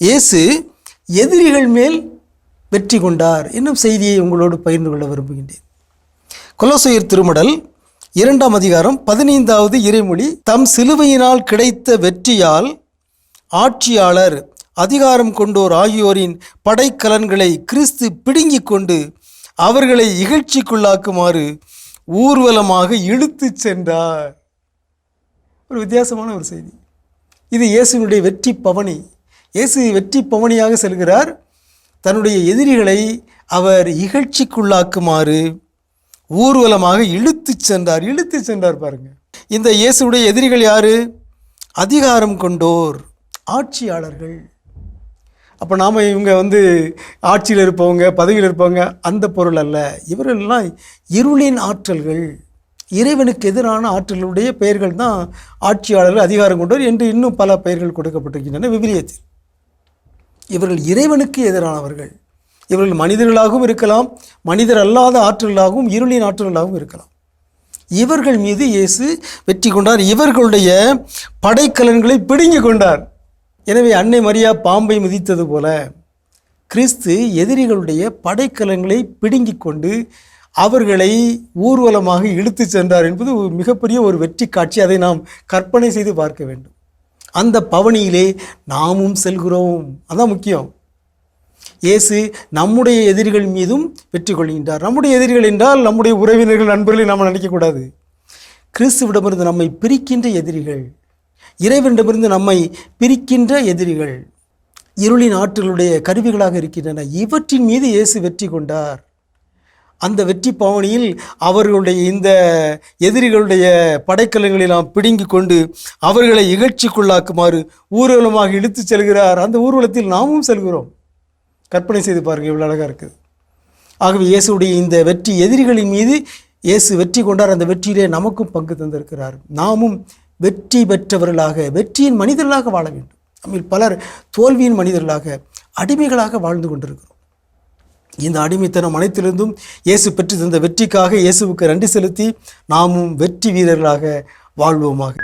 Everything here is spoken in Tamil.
இயேசு எதிரிகள் மேல் வெற்றி கொண்டார் என்னும் செய்தியை உங்களோடு பகிர்ந்து கொள்ள விரும்புகின்றேன். கொலோசையர் திருமடல் இரண்டாம் அதிகாரம் பதினைந்தாவது இறைமொழி தம் சிலுவையினால் கிடைத்த வெற்றியால் ஆட்சியாளர் அதிகாரம் கொண்டோர் ஆகியோரின் படைக்கலன்களை கிறிஸ்து பிடுங்கிக் கொண்டு அவர்களை இகழ்ச்சிக்குள்ளாக்குமாறு ஊர்வலமாக இழுத்துச் சென்றார். ஒரு வித்தியாசமான ஒரு செய்தி. இது இயேசுவினுடைய வெற்றி பவனி. இயேசு வெற்றி பவனியாக செல்கிறார். தன்னுடைய எதிரிகளை அவர் இகழ்ச்சிக்குள்ளாக்குமாறு ஊர்வலமாக இழுத்துச் சென்றார். இழுத்துச் சென்றார் பாருங்க. இந்த இயேசுடைய எதிரிகள் யாரு? அதிகாரம் கொண்டோர் ஆட்சியாளர்கள். அப்போ நாம் இவங்க வந்து ஆட்சியில் இருப்பவங்க பதவியில் இருப்பவங்க அந்த பொருள் அல்ல. இவர்களெல்லாம் இருளின் ஆற்றல்கள். இறைவனுக்கு எதிரான ஆற்றலுடைய பெயர்கள் தான் ஆட்சியாளர்கள் அதிகாரம் கொண்டோர் என்று இன்னும் பல பெயர்கள் கொடுக்கப்பட்டிருக்கின்றன விவிலியத்தில். இவர்கள் இறைவனுக்கு எதிரானவர்கள். இவர்கள் மனிதர்களாகவும் இருக்கலாம் மனிதர் அல்லாத ஆற்றலாகவும் இருளின் ஆற்றலாகவும் இருக்கலாம். இவர்கள் மீது இயேசு வெற்றி கொண்டார். இவர்களுடைய படைக்கலன்களை பிடுங்கிக் கொண்டார். எனவே அன்னை மரியா பாம்பை மிதித்தது போல கிறிஸ்து எதிரிகளுடைய படைக்கலன்களை பிடுங்கிக் கொண்டு அவர்களை ஊர்வலமாக இழுத்துச் சென்றார் என்பது ஒரு மிகப்பெரிய ஒரு வெற்றி காட்சி. அதை நாம் கற்பனை செய்து பார்க்க வேண்டும். அந்த பவனியிலே நாமும் செல்கிறோம். அதான் முக்கியம். இயேசு நம்முடைய எதிரிகள் மீதும் வெற்றி கொள்கின்றார். நம்முடைய எதிரிகள் என்றால் நம்முடைய உறவினர்கள் நண்பர்களை நாம் நினைக்கக்கூடாது கிறிஸ்துவிடமிருந்து நம்மை பிரிக்கின்ற எதிரிகள் இறைவனிடமிருந்து நம்மை பிரிக்கின்ற எதிரிகள் இருளின் ஆற்றலுடைய கருவிகளாக இருக்கின்றன. இவற்றின் மீது இயேசு வெற்றி கொண்டார். அந்த வெற்றி பவனியில் அவர்களுடைய இந்த எதிரிகளுடைய படைக்கலங்களை நாம் பிடுங்கி கொண்டு அவர்களை இகழ்ச்சிக்குள்ளாக்குமாறு ஊர்வலமாக இழுத்துச் செல்கிறார். அந்த ஊர்வலத்தில் நாமும் செல்கிறோம். கற்பனை செய்து பாருங்கள் இவ்வளோ அழகாக இருக்குது. ஆகவே இயேசுடைய இந்த வெற்றி எதிரிகளின் மீது இயேசு வெற்றி கொண்டார். அந்த வெற்றியிலே நமக்கும் பங்கு தந்திருக்கிறார். நாமும் வெற்றி பெற்றவர்களாக வெற்றியின் மனிதர்களாக வாழ வேண்டும். நம்மில் பலர் தோல்வியின் மனிதர்களாக அடிமைகளாக வாழ்ந்து கொண்டிருக்கிறோம். இந்த அடிமைத்தனம் அனைத்திலிருந்தும் இயேசு பெற்று தந்த வெற்றிக்காக இயேசுவுக்கு நன்றி செலுத்தி நாமும் வெற்றி வீரர்களாக வாழ்வோமாக.